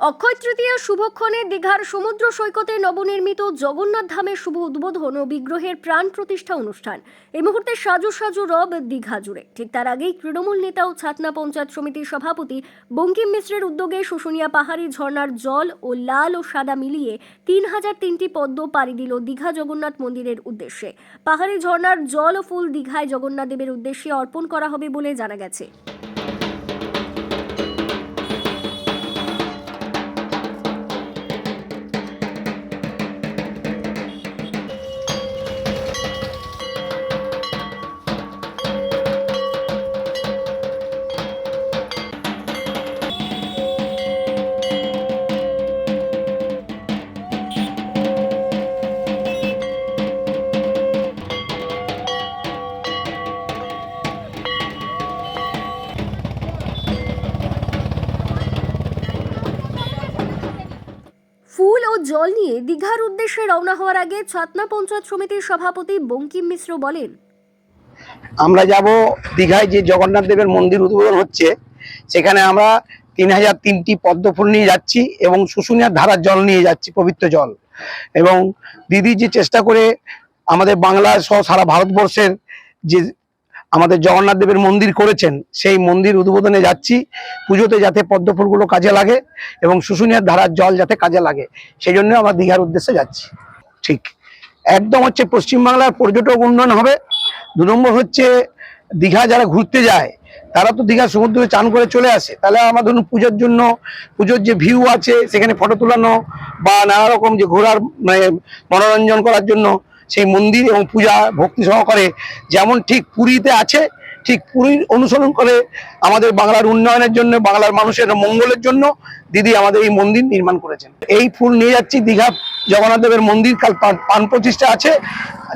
অক্ষয় তৃতীয়া শুভক্ষণে দীঘার সমুদ্র সৈকতে নবনির্মিত জগন্নাথ ধামের শুভ উদ্বোধন ও বিগ্রহের প্রাণ প্রতিষ্ঠা অনুষ্ঠান। এই মুহূর্তে সাজু সাজু রব দীঘা জুড়ে। ঠিক তার আগেই তৃণমূল নেতা ও ছাতনা পঞ্চায়েত সমিতির সভাপতি বঙ্কিম মিশ্রের উদ্যোগে শুশুনিয়া পাহাড়ি ঝর্ণার জল ও লাল ও সাদা মিলিয়ে তিন হাজার তিনটি পদ্ম পাড়ি দিল দীঘা জগন্নাথ মন্দিরের উদ্দেশ্যে। পাহাড়ি ঝর্ণার জল ও ফুল দীঘায় জগন্নাথ দেবের উদ্দেশ্যে অর্পণ করা হবে বলে জানা গেছে। ফুল ও জল নিয়ে দীঘার উদ্দেশ্যে রওনা হওয়ার আগে ছাতনা পঞ্চায়েত সমিতির সভাপতি বঙ্কিম মিশ্র বলেন, আমরা যাব দীঘায় যে জগন্নাথ দেবের মন্দির উদ্বোধন হচ্ছে, সেখানে আমরা তিন হাজার তিনটি পদ্ম ফুল নিয়ে যাচ্ছি এবং শুশুনিয়ার ধারার জল নিয়ে যাচ্ছি, পবিত্র জল। এবং দিদি যে চেষ্টা করে আমাদের বাংলা সহ সারা ভারতবর্ষের যে আমাদের জগন্নাথ দেবের মন্দির করেছেন, সেই মন্দির উদ্বোধনে যাচ্ছি। পুজোতে যাতে পদ্ম ফুলগুলো কাজে লাগে এবং শুশুনিয়ার ধারার জল যাতে কাজে লাগে, সেই জন্য আমরা দীঘার উদ্দেশ্যে যাচ্ছি। ঠিক। একদম হচ্ছে পশ্চিমবাংলার পর্যটক উন্নয়ন হবে। দু নম্বর হচ্ছে দীঘা যারা ঘুরতে যায়, তারা তো দীঘা সমুদ্রে চান করে চলে আসে। তাহলে আমার ধরুন পুজোর জন্য, পুজোর যে ভিউ আছে, সেখানে ফটো তোলানো বা নানা রকম যে ঘোরার মানে মনোরঞ্জন করার জন্য সেই মন্দির এবং পূজা ভক্তি সহকারে যেমন ঠিক পুরীতে আছে, ঠিক পুরীর অনুসরণ করে আমাদের বাংলার উন্নয়নের জন্য, বাংলার মানুষের মঙ্গলের জন্য দিদি আমাদের এই মন্দির নির্মাণ করেছেন। এই ফুল নিয়ে যাচ্ছি, দীঘা জগন্নাথ দেবের মন্দির, কাল পান- প্রতিষ্ঠা আছে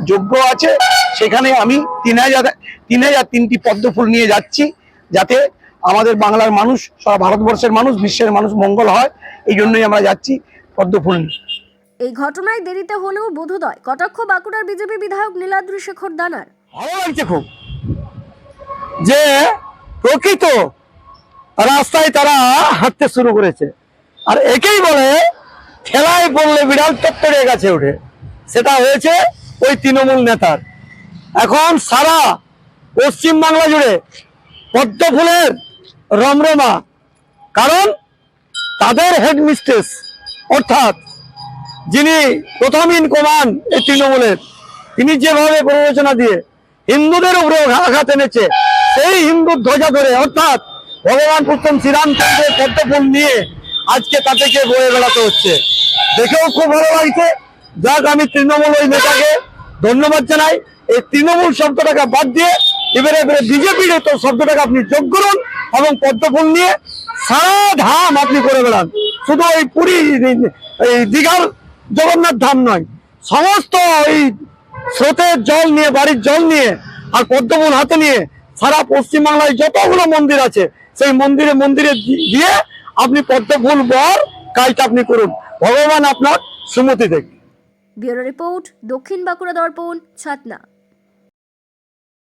যোগ্য আছে, সেখানে আমি তিন হাজার তিন হাজার তিনটি পদ্ম ফুল নিয়ে যাচ্ছি, যাতে আমাদের বাংলার মানুষ, সারা ভারতবর্ষের মানুষ, বিশ্বের মানুষ মঙ্গল হয়, এই জন্যই আমরা যাচ্ছি পদ্ম ফুল নিয়ে। এই ঘটনায় দেরিতে হলেও বোধোদয় কটাক্ষ বাঁকুড়ার বিজেপি বিধায়ক নীলাদ্রি শেখর দানার। খুব। যে প্রকৃত রাস্তায় তারা হাঁটতে শুরু করেছে। আর একেই বলে ঠেলায় পড়লে বিড়াল টপ্পরে গেছে ওঠে। সেটা হয়েছে ওই তৃণমূল নেতার। এখন সারা পশ্চিম বাংলা জুড়ে পদ্ম ফুলের রমরমা। কারণ তাদের হেডমিস্ট্রেস অর্থাৎ যিনি প্রথম ইন কমান এই তৃণমূলের, তিনি যেভাবে প্ররোচনা দিয়ে হিন্দুদের উপরে আঘাত এনেছে, সেই হিন্দুর ধ্বজা ধরে, অর্থাৎ ভগবান পুত্তম শ্রীরামচন্দ্রের পদ্মফুল নিয়ে আজকে তাদেরকে বয়ে বেড়াতে হচ্ছে। দেখেও খুব ভালো লাগছে। যাক, আমি তৃণমূল ওই নেতাকে ধন্যবাদ জানাই। এই তৃণমূল শব্দটাকে বাদ দিয়ে এবারে এবারে বিজেপির তো শব্দটাকে আপনি যোগ করুন এবং পদ্মফুল নিয়ে সারা ধাম আপনি করে বেড়ান। শুধু ওই পুরী, এই দীঘার জগন্নাথ ধাম নয়। সমস্ত ওই স্রোতের জল নিয়ে, বাড়ির জল নিয়ে আর পদ্মফুল হাতে নিয়ে সারা পশ্চিমবাংলায় যতগুলো মন্দির আছে, সেই মন্দিরে মন্দিরে গিয়ে আপনি পদ্মফুল, বর, কাজটা আপনি করুন। ভগবান আপনার সুমতি দেখ। ব্যুরো রিপোর্ট দক্ষিণ বাঁকুড়া দর্পণ, ছাতনা।